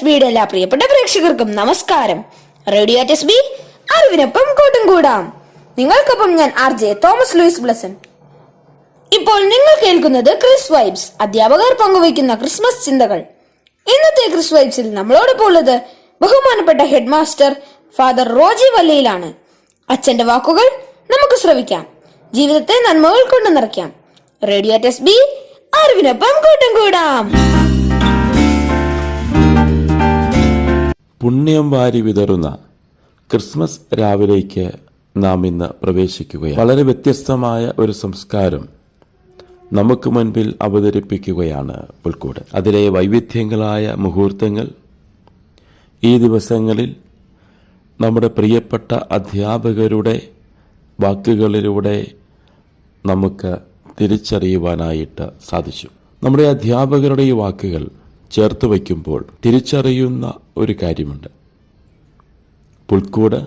ടെസ് ബിയുടെ എല്ലാ പ്രിയപ്പെട്ട പ്രേക്ഷകർക്കും നമസ്കാരം. റേഡിയോ ടെസ് ബി അറിവിനൊപ്പം കൂട്ടും കൂടാം. നിങ്ങൾക്കൊപ്പം ഞാൻ R J Thomas Louis Blesson. ഇപ്പോൾ നിങ്ങൾ കേൾക്കുന്നത് ക്രിസ് വൈബ്സ് അധ്യാപകർ പങ്കുവയ്ക്കുന്ന ക്രിസ്മസ് ചിന്തകൾ. ഇന്നത്തെ ക്രിസ് വൈബ്സിൽ നമ്മളോടൊപ്പം ഉള്ളത് ബഹുമാനപ്പെട്ട ഹെഡ് മാസ്റ്റർ ഫാദർ റോജി വല്ലയിലാണ്. അച്ഛന്റെ വാക്കുകൾ നമുക്ക് ശ്രവിക്കാം. ജീവിതത്തെ നന്മകൾ കൊണ്ട് നിറയ്ക്കാം. റേഡിയോ ടെസ് ബി അറിവിനൊപ്പം കൂട്ടും കൂടാം. പുണ്യം വാരി വിതറുന്ന ക്രിസ്മസ് രാവിലേക്ക് നാം ഇന്ന് പ്രവേശിക്കുകയാണ്. വളരെ വ്യത്യസ്തമായ ഒരു സംസ്കാരം നമുക്ക് മുൻപിൽ അവതരിപ്പിക്കുകയാണ് പുൽക്കൂട്. അതിലെ വൈവിധ്യങ്ങളായ മുഹൂർത്തങ്ങൾ ഈ ദിവസങ്ങളിൽ നമ്മുടെ പ്രിയപ്പെട്ട അധ്യാപകരുടെ വാക്കുകളിലൂടെ നമുക്ക് തിരിച്ചറിയുവാനായിട്ട് സാധിച്ചു. നമ്മുടെ അധ്യാപകരുടെ ഈ വാക്കുകൾ ചേർത്ത് വയ്ക്കുമ്പോൾ തിരിച്ചറിയുന്ന ഒരു കാര്യമുണ്ട്. പുൽക്കൂട്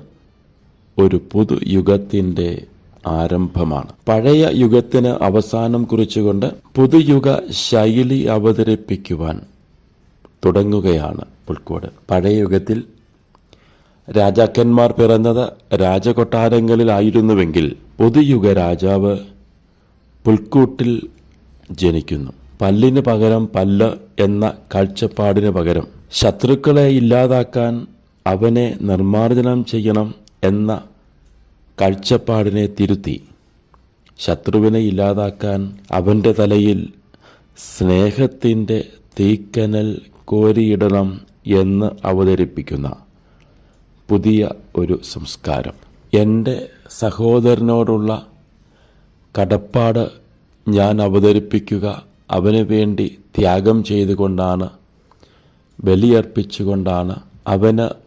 ഒരു പുതു യുഗത്തിന്റെ ആരംഭമാണ്. പഴയ യുഗത്തിന് അവസാനം കുറിച്ചുകൊണ്ട് പുതുയുഗ ശൈലി അവതരിപ്പിക്കുവാൻ തുടങ്ങുകയാണ് പുൽക്കൂട്. പഴയ യുഗത്തിൽ രാജാക്കന്മാർ പിറന്നത് രാജകൊട്ടാരങ്ങളിലായിരുന്നുവെങ്കിൽ പുതുയുഗ രാജാവ് പുൽക്കൂട്ടിൽ ജനിക്കുന്നു. പല്ലിന് പകരം പല്ല് എന്ന കാഴ്ചപ്പാടിന് പകരം ശത്രുക്കളെ ഇല്ലാതാക്കാൻ അവനെ നിർമ്മാർജനം ചെയ്യണം എന്ന കാഴ്ചപ്പാടിനെ തിരുത്തി. ശത്രുവിനെ ഇല്ലാതാക്കാൻ അവന്റെ തലയിൽ സ്നേഹത്തിന്റെ തീക്കനൽ കോരിയിടണം എന്ന് അവതരിപ്പിക്കുന്ന പുതിയ ഒരു സംസ്കാരം. എന്റെ സഹോദരനോടുള്ള കടപ്പാട് ഞാൻ അവതരിപ്പിക്കുക അവന് വേണ്ടി ത്യാഗം ചെയ്തുകൊണ്ടാണ് ബലിയർപ്പിച്ചുകൊണ്ടാണ് അവന്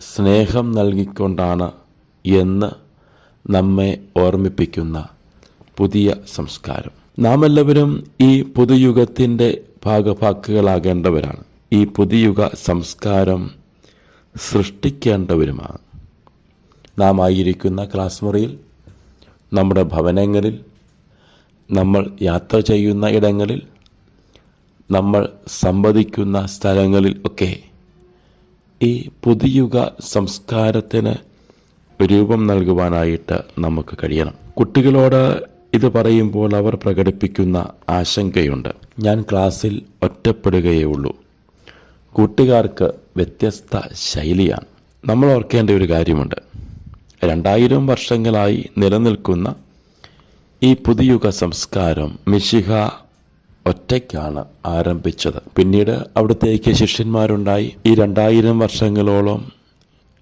സ്നേഹം നൽകിക്കൊണ്ടാണ് എന്ന് നമ്മെ ഓർമ്മിപ്പിക്കുന്ന പുതിയ സംസ്കാരം. നാം എല്ലാവരും ഈ പുതുയുഗത്തിന്റെ ഭാഗഭാക്കുകളാകേണ്ടവരാണ്. ഈ പുതുയുഗ സംസ്കാരം സൃഷ്ടിക്കേണ്ടവരുമാണ്. നാം ആയിരിക്കുന്ന ക്ലാസ് മുറിയിൽ നമ്മുടെ ഭവനങ്ങളിൽ നമ്മൾ യാത്ര ചെയ്യുന്ന ഇടങ്ങളിൽ നമ്മൾ സംവദിക്കുന്ന സ്ഥലങ്ങളിൽ ഒക്കെ ഈ പുതിയുഗ സംസ്കാരത്തിന് രൂപം നൽകുവാനായിട്ട് നമുക്ക് കഴിയണം. കുട്ടികളോട് ഇത് പറയുമ്പോൾ അവർ പ്രകടിപ്പിക്കുന്ന ആശങ്കയുണ്ട്. ഞാൻ ക്ലാസ്സിൽ ഒറ്റപ്പെടുകയേ ഉള്ളൂ. കൂട്ടുകാർക്ക് വ്യത്യസ്ത ശൈലിയാണ്. നമ്മൾ ഓർക്കേണ്ട ഒരു കാര്യമുണ്ട്. രണ്ടായിരം വർഷങ്ങളായി നിലനിൽക്കുന്ന ഈ പുതിയുഗ സംസ്കാരം മിശിഹ ഒറ്റയ്ക്കാണ് ആരംഭിച്ചത്. പിന്നീട് അവിടത്തേക്ക് ശിഷ്യന്മാരുണ്ടായി. ഈ രണ്ടായിരം വർഷങ്ങളോളം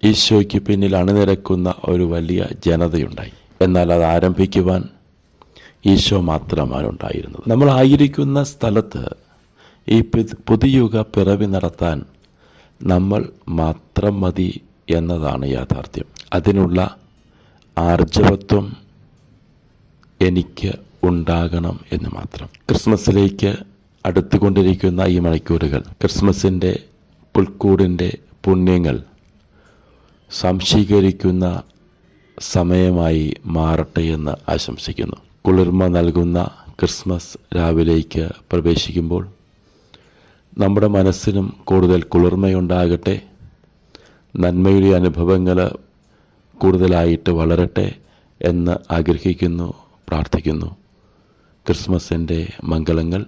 ഈശോയ്ക്ക് പിന്നിൽ അണിനിരക്കുന്ന ഒരു വലിയ ജനതയുണ്ടായി. എന്നാൽ അത് ആരംഭിക്കുവാൻ ഈശോ മാത്രമാണ് ഉണ്ടായിരുന്നത് നമ്മൾ ആയിരിക്കുന്ന സ്ഥലത്ത് ഈ പുതിയുഗ പിറവി നടത്താൻ നമ്മൾ മാത്രം മതി എന്നതാണ് യാഥാർത്ഥ്യം. അതിനുള്ള ആർജവത്വം എനിക്ക് ഉണ്ടാകണം എന്ന് മാത്രം. ക്രിസ്മസിലേക്ക് അടുത്തുകൊണ്ടിരിക്കുന്ന ഈ മണിക്കൂറുകൾ ക്രിസ്മസിന്റെ പുൽക്കൂടിന്റെ പുണ്യങ്ങൾ സംശീകരിക്കുന്ന സമയമായി മാറട്ടെ എന്ന് ആശംസിക്കുന്നു. കുളിർമ നൽകുന്ന ക്രിസ്മസ് രാവിലേക്ക് പ്രവേശിക്കുമ്പോൾ നമ്മുടെ മനസ്സിനും കൂടുതൽ കുളിർമയുണ്ടാകട്ടെ നന്മയുടെ അനുഭവങ്ങൾ കൂടുതലായിട്ട് വളരട്ടെ എന്ന് ആഗ്രഹിക്കുന്നു. പ്രാർത്ഥിക്കുന്നു. ക്രിസ്മസിന്റെ മംഗളങ്ങൾ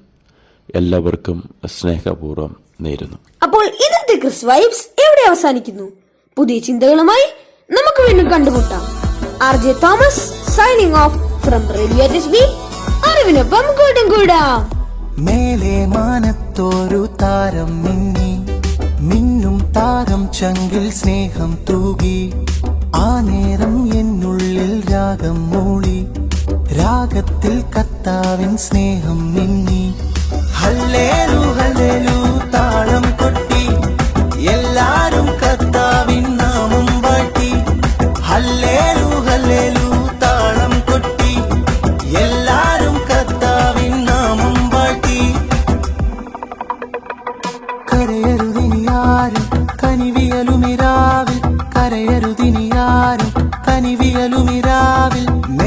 എല്ലാവർക്കും സ്നേഹപൂർവം നേരുന്നു. അപ്പോൾ ഇന്നത്തെ ക്രിസ് വൈബ്സ് എവിടെ അവസാനിക്കുന്നു? പുതിയ ചിന്തകളുമായി നമുക്ക് വീണ്ടും കണ്ടുമുട്ടാം. R J Thomas signing off from radio അറിവിനൊപ്പം കൂട്ടും കൂടാം. മേലെ മാനത്തോരു താരം മിന്നി മിന്നും താരം ചങ്കിൽ സ്നേഹം തൂകി ആ നേരം എന്നുള്ളിൽ രാഗം മൂളി ராகத்தில் கத்தாவின் ஸ்நேகம் மின்னி ஹல்லேலு ஹல்லேலு தாளம் கொட்டி எல்லாரும் கத்தாவின் நாமும் வாட்டி ஹல்லேலு ஹல்லேலு தாளம் கொட்டி எல்லாரும் கத்தாவின் நாமும் வாட்டி கரையருதினி யாரு கனிவியலுமிராவில் கரையருதினி யாரு கனிவியலுமி